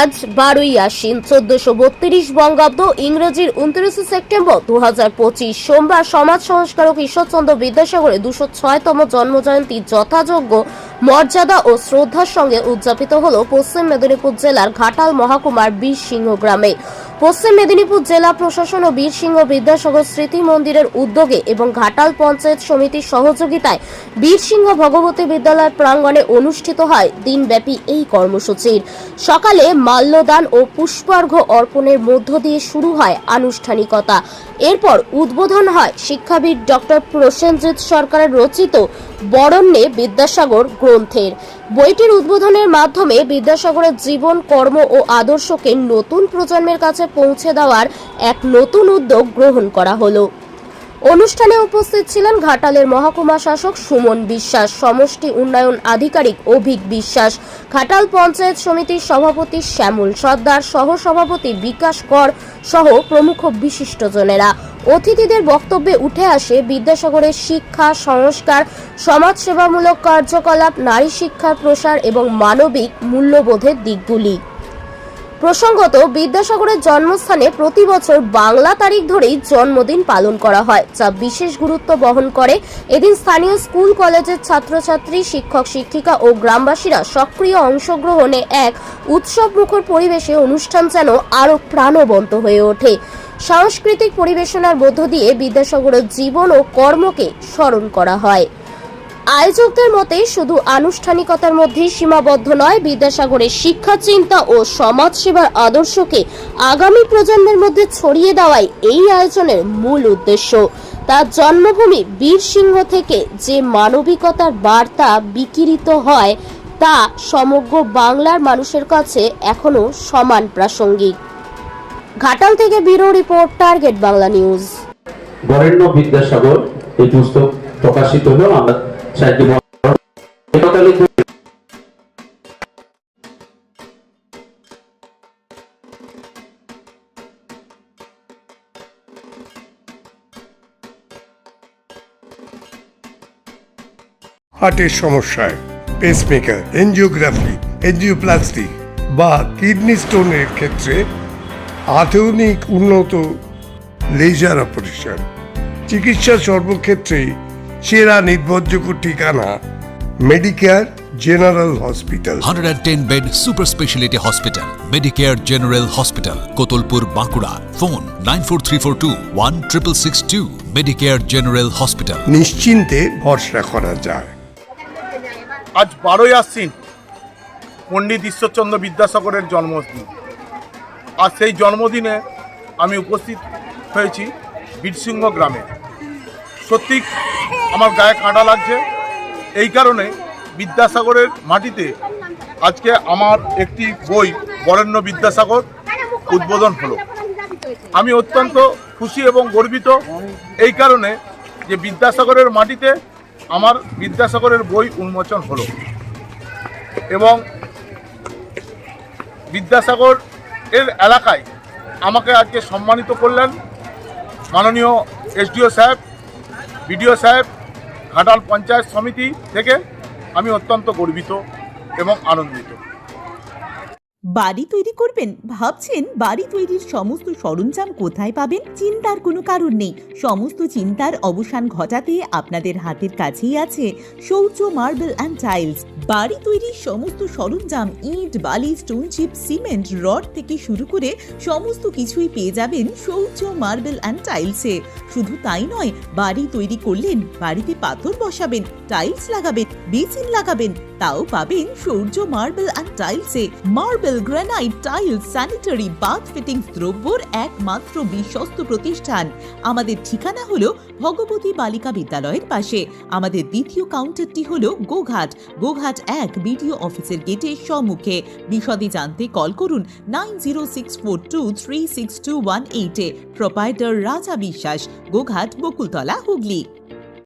আজ বারোই আশ্বিন, চোদ্দশো বত্রিশ বঙ্গাব্দ, ইংরেজির উনত্রিশে সেপ্টেম্বর দু হাজার পঁচিশ সোমবার সমাজ সংস্কারক ঈশ্বরচন্দ্র বিদ্যাসাগরের দুশো ছয়তম জন্মজয়ন্তী যথাযোগ্য মর্যাদা ও শ্রদ্ধার সঙ্গে উদযাপিত হল পশ্চিম মেদিনীপুর জেলার ঘাটাল মহাকুমার বীর সিংহ গ্রামে। পশ্চিম মেদিনীপুর জেলা প্রশাসন ও বীর সিংহ বিদ্যাসাগর স্মৃতি মন্দিরের উদ্যোগে এবং ঘাটাল পঞ্চায়েত সমিতির সহযোগিতায় বীর সিংহ ভগবতী বিদ্যালয় প্রাঙ্গণে অনুষ্ঠিত হয় দিনব্যাপী এই কর্মসূচির। সকালে মাল্যদান ও পুষ্পার্ঘ্য অর্পণের মধ্য দিয়ে শুরু হয় আনুষ্ঠানিকতা। এরপর উদ্বোধন হয় শিক্ষাবিদ ডক্টর প্রসেনজিৎ সরকারের রচিত বরণ্যে বিদ্যাসাগর গ্রন্থের। বইটির উদ্বোধনের মাধ্যমে বিদ্যাসাগরের জীবন, কর্ম ও আদর্শকে নতুন প্রজন্মের কাছে পৌঁছে দেওয়ার এক নতুন উদ্যোগ গ্রহণ করা হলো। অনুষ্ঠানে উপস্থিত ছিলেন ঘাটালের মহকুমা শাসক সুমন বিশ্বাস, সমষ্টি উন্নয়ন আধিকারিক অভিক বিশ্বাস, ঘাটাল পঞ্চায়েত সমিতির সভাপতি শ্যামল সর্দার সহ সভাপতি বিকাশ কর সহ প্রমুখ বিশিষ্টজনেরা অতিথিদের বক্তব্যে উঠে আসে বিদ্যাসাগরের শিক্ষা, সংস্কার, সমাজসেবামূলক কার্যকলাপ, নারী শিক্ষার প্রসার এবং মানবিক মূল্যবোধের দিকগুলি। প্রসঙ্গত, বিদ্যাসাগরের জন্মস্থানে প্রতি বছর বাংলা তারিখ ধরেই জন্মদিন পালন করা হয়, যা বিশেষ গুরুত্ব বহন করে। এদিন স্থানীয় স্কুল, কলেজের ছাত্রছাত্রী, শিক্ষক, শিক্ষিকা ও গ্রামবাসীরা সক্রিয় অংশগ্রহণে এক উৎসব মুখর পরিবেশে অনুষ্ঠান যেন আরও প্রাণবন্ত হয়ে ওঠে। সাংস্কৃতিক পরিবেশনার মধ্য দিয়ে বিদ্যাসাগরের জীবন ও কর্মকে স্মরণ করা হয়। আয়োজকদের মতে শুধু আনুষ্ঠানিকতার মধ্যেই সীমাবদ্ধ নয়, বিদ্যাসাগরের শিক্ষা চিন্তা ও সমাজসেবার আদর্শকে আগামী প্রজন্মের মধ্যে ছড়িয়ে দেওয়াই এই আয়োজনের মূল উদ্দেশ্য। তার জন্মভূমি বীর সিংহ থেকে যে মানবিকতার বার্তা বিকিরিত হয়, তা সমগ্র বাংলার মানুষের কাছে এখনও সমান প্রাসঙ্গিক। ঘাটাল থেকে bureau report target Bangla news. বরেণ্য বিদ্যাসাগর এই পুস্তক প্রকাশিত হলো আমরা সাহিত্য হার্টের সমস্যায় পেসমেকার এনজিওগ্রাফি এনজিওপ্লাস্টি বা কিডনি স্টোনের ক্ষেত্রে আধুনিক উন্নত লেজার অপারেশন। চিকিৎসা সর্বক্ষেত্রে সেরা নির্ভরযোগ্য ঠিকানা Medicare general hospital. 110 bed super speciality hospital Medicare general hospital Kotalpur Bankura phone nine four three four two one triple six two Medicare general hospital নিশ্চিন্তে ভরসা করা যায়। আজ বারোই আশ্বিন পণ্ডিত ঈশ্বরচন্দ্র বিদ্যাসাগরের জন্মদিন। আর সেই জন্মদিনে আমি উপস্থিত হয়েছি বীরসিংহ গ্রামে। সত্যি আমার গায়ে কাঁটা লাগছে। এই কারণে বিদ্যাসাগরের মাটিতে আজকে আমার একটি বই, বরেণ্য বিদ্যাসাগর, উদ্বোধন হলো। আমি অত্যন্ত খুশি এবং গর্বিত এই কারণে যে বিদ্যাসাগরের মাটিতে আমার বিদ্যাসাগরের বই উন্মোচন হলো। এবং বিদ্যাসাগর এর এলাকায় আমাকে আজকে সম্মানিত করলেন মাননীয় এসডিও সাহেব, বিডিও সাহেব, ঘাটাল পঞ্চায়েত সমিতি থেকে আমি অত্যন্ত গর্বিত এবং আনন্দিত। বাড়ি তৈরি করবেন? ভাবছেন বাড়ি তৈরির সমস্ত সরঞ্জাম কোথায় পাবেন? চিন্তার কোনো কারণ নেই। সমস্ত চিন্তার অবসান ঘটাতে আপনাদের হাতের কাছেই আছে শৌর্য মার্বেল অ্যান্ড টাইলস বাড়ি তৈরির সমস্ত সরঞ্জাম, ইট, বালি স্টোন চিপ সিমেন্ট রড থেকে শুরু করে সমস্ত কিছুই পেয়ে যাবেন শৌর্য মার্বেল অ্যান্ড টাইলসে শুধু তাই নয়, বাড়ি তৈরি করলেন, বাড়িতে পাথর বসাবেন টাইলস লাগাবেন, বেসিন লাগাবেন, তাও পাবেন Surya marble and টাইলসে marble granite tiles sanitary bath fittings দ্রব্যর একমাত্র বিশ্বস্ত প্রতিষ্ঠান। আমাদের ঠিকানা হলো ভগবতী বালিকা বিদ্যালয়ের পাশে। আমাদের দ্বিতীয় কাউন্টারটি হলো গোঘাট। গোঘাট এক বিডিও অফিসের গেটের সম্মুখে। বিশদে জানতে কল করুন nine zero six four two three six two one এইটে প্রোপাইটার রাজা বিশ্বাস। গোঘাট বকুলতলা হুগলি